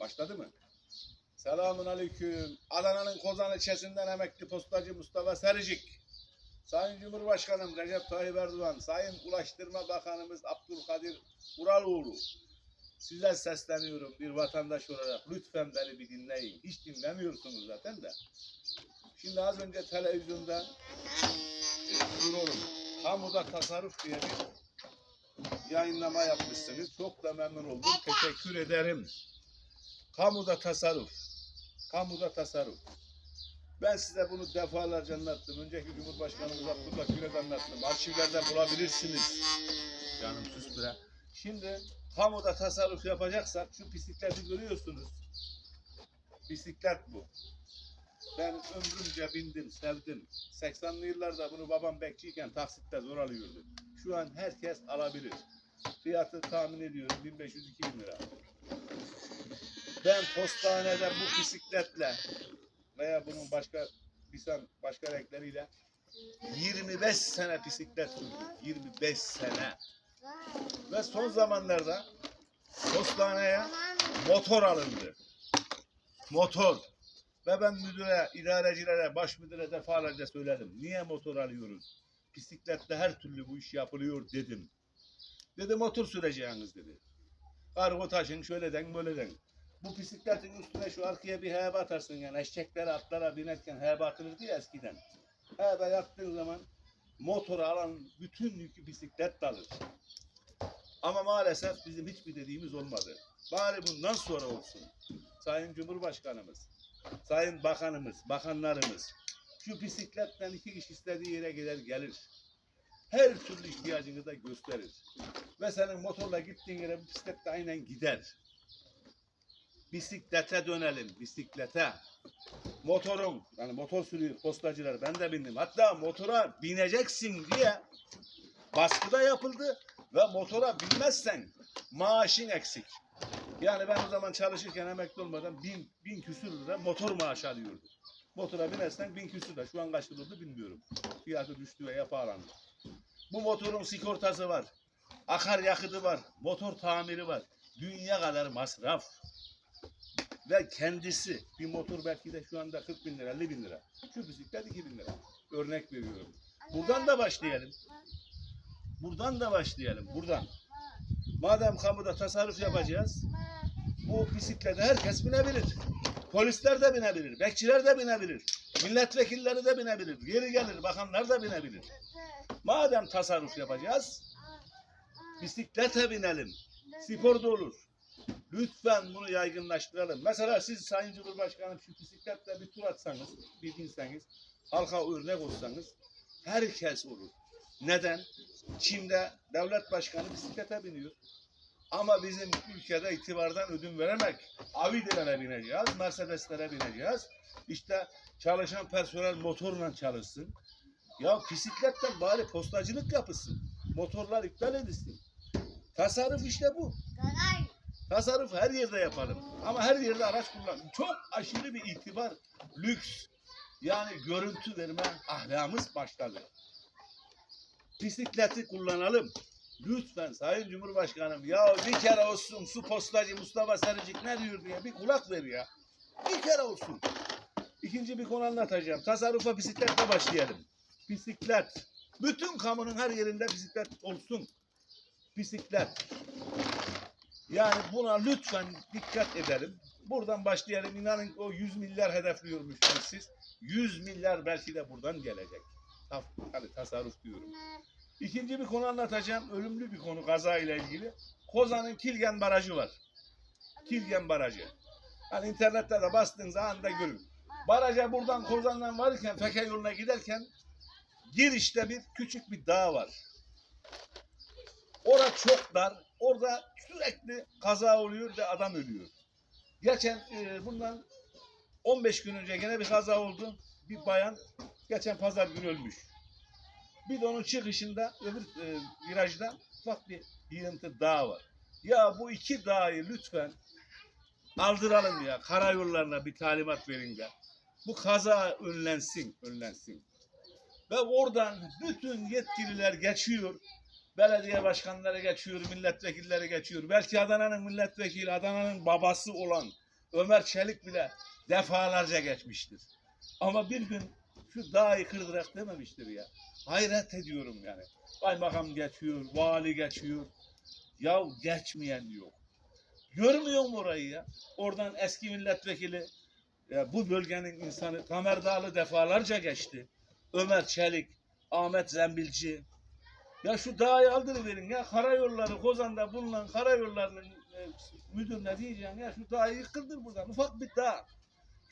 Başladı mı? Selamun aleyküm. Adana'nın Kozan ilçesinden emekli postacı Mustafa Sericik. Sayın Cumhurbaşkanım Recep Tayyip Erdoğan, Sayın Ulaştırma Bakanımız Abdülkadir Uraloğlu. Size sesleniyorum bir vatandaş olarak. Lütfen beni bir dinleyin. Hiç dinlemiyorsunuz zaten de. Şimdi az önce televizyonda Duralım. Kamuda tasarruf diye bir yayınlama yapmışsınız. Çok da memnun oldum. Teşekkür ederim. Kamuda tasarruf. Kamuda tasarruf. Ben size bunu defalarca anlattım. Önceki Cumhurbaşkanımız Abdullah Gül'e anlattım. Arşivlerde bulabilirsiniz. Canım sus bre. Şimdi kamuda tasarruf yapacaksak şu bisikleti görüyorsunuz. Bisiklet bu. Ben ömrümce bindim, sevdim. 80'li yıllarda bunu babam bekçiyken taksitle zor alıyordu. Şu an herkes alabilir. Fiyatı tahmin ediyorum 1500-2000 lira. Ben postanede bu bisikletle veya bunun başka bisan başka renkleriyle 25 sene bisiklet sürdüm. 25 sene. Ve son zamanlarda postaneye motor alındı. Motor. Ve ben müdüre, idarecilere, baş müdüre defalarca söyledim. Niye motor alıyoruz? Bisikletle her türlü bu iş yapılıyor dedim. Dedi motor süreceğiniz dedi. Kargo taşın şöyleden böyleden. Bu bisikletin üstüne şu arkaya bir hebe atarsın yani eşeklere atlara binerken hebe atılırdı ya eskiden. Hebe yaptığın zaman motoru alan bütün yükü bisiklet alır. Ama maalesef bizim hiçbir dediğimiz olmadı. Bari bundan sonra olsun. Sayın Cumhurbaşkanımız, Sayın Bakanımız, bakanlarımız şu bisikletten iki kişi istediği yere gider gelir. Her türlü ihtiyacını da gösterir. Ve senin motorla gittiğin yere bisiklet de aynen gider. Bisiklete dönelim, bisiklete. Motorun, yani motor sürüyor postacılar, ben de bindim. Hatta motora bineceksin diye baskıda yapıldı ve motora binmezsen maaşın eksik. Yani ben o zaman çalışırken emekli olmadan bin, bin küsür lira motor maaşı alıyordum. Motora binersen bin küsür lira. Şu an kaç lira bilmiyorum. Fiyatı düştü veya pahalandı. Bu motorun sigortası var. Akaryakıtı var. Motor tamiri var. Dünya kadar masraf. Ve kendisi bir motor belki de şu anda 40 bin lira, 50 bin lira. Şu bisiklet 2 bin lira. Örnek veriyorum. Buradan da başlayalım. Buradan da başlayalım. Buradan. Madem kamuda tasarruf yapacağız, bu bisiklete herkes binebilir. Polisler de binebilir, bekçiler de binebilir, milletvekilleri de binebilir, yeri gelir bakanlar da binebilir. Madem tasarruf yapacağız, bisiklete binelim. Spor da olur. Lütfen bunu yaygınlaştıralım. Mesela siz Sayın Cumhurbaşkanım şu bisikletle bir tur atsanız, bir binseniz, halka örnek olsanız herkes olur. Neden? Çin'de devlet başkanı bisiklete biniyor. Ama bizim ülkede itibardan ödün veremek. Avidelere bineceğiz, Mercedeslere bineceğiz. İşte çalışan personel motorla çalışsın. Ya bisikletten bari postacılık yapılsın. Motorlar iptal edilsin. Tasarruf işte bu. Tasarruf her yerde yapalım. Ama her yerde araç kullan. Çok aşırı bir itibar, lüks. Yani görüntü verme ahlakımız başladı. Bisikleti kullanalım. Lütfen Sayın Cumhurbaşkanım ya bir kere olsun su postacı Mustafa Sarıcık ne diyor diye bir kulak ver ya. Bir kere olsun. İkinci bir konu anlatacağım. Tasarrufa bisikletle başlayalım. Bisiklet. Bütün kamunun her yerinde bisiklet olsun. Bisiklet. Yani buna lütfen dikkat edelim. Buradan başlayalım. İnanın o 100 milyar hedefliyormuşsunuz siz. 100 milyar belki de buradan gelecek. Hani tasarruf diyorum. İkinci bir konu anlatacağım. Ölümlü bir konu kaza ile ilgili. Kozan'ın Kilgen Barajı var. Kilgen Barajı. Hani internette de bastığınız anda görün. Baraja buradan Kozan'dan varırken Feke yoluna giderken girişte bir küçük bir dağ var. Orada çok dar. Orada sürekli kaza oluyor ve adam ölüyor. Geçen e, bundan 15 gün önce gene bir kaza oldu. Bir bayan geçen pazar günü ölmüş. Bir de onun çıkışında öbür e, virajda ufak bir yığıntı dağ var. Ya bu iki dağı lütfen aldıralım ya. Karayollarına bir talimat verin de. Bu kaza önlensin, önlensin. Ve oradan bütün yetkililer geçiyor. Belediye başkanları geçiyor, milletvekilleri geçiyor. Belki Adana'nın milletvekili, Adana'nın babası olan Ömer Çelik bile defalarca geçmiştir. Ama bir gün şu dağı kırdırak dememiştir ya. Hayret ediyorum yani. Kaymakam geçiyor, vali geçiyor. Ya geçmeyen yok. Görmüyor mu orayı ya? Oradan eski milletvekili ya bu bölgenin insanı Tamer Dağlı defalarca geçti. Ömer Çelik, Ahmet Zembilci. Ya şu dağı aldırıverin ya karayolları Kozan'da bulunan karayollarının e, müdürüne diyeceksin ya şu dağı yıkıldır buradan ufak bir dağ.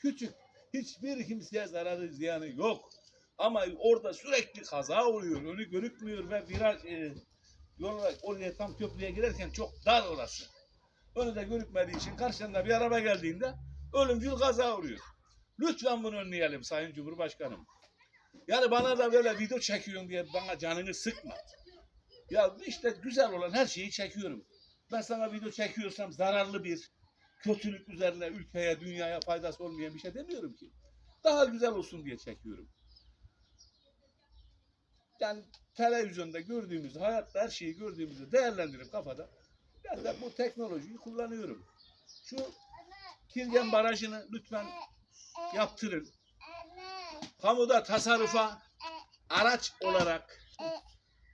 Küçük. Hiçbir kimseye zararı ziyanı yok. Ama orada sürekli kaza oluyor. Önü görükmüyor ve viraj e, yola oraya tam köprüye girerken çok dar orası. Önü de görükmediği için karşısında bir araba geldiğinde ölümcül kaza oluyor. Lütfen bunu önleyelim Sayın Cumhurbaşkanım. Yani bana da böyle video çekiyorsun diye bana canını sıkma. Ya işte güzel olan her şeyi çekiyorum. Ben sana video çekiyorsam zararlı bir kötülük üzerine ülkeye, dünyaya faydası olmayan bir şey demiyorum ki. Daha güzel olsun diye çekiyorum. Yani televizyonda gördüğümüzü, hayatta her şeyi gördüğümüzü değerlendirip kafada ben de bu teknolojiyi kullanıyorum. Şu Kirgen Barajı'nı lütfen yaptırın. Kamuda tasarrufa araç olarak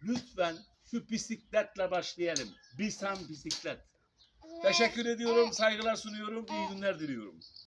lütfen şu bisikletle başlayalım. Bisan bisiklet. Teşekkür ediyorum, saygılar sunuyorum, iyi günler diliyorum.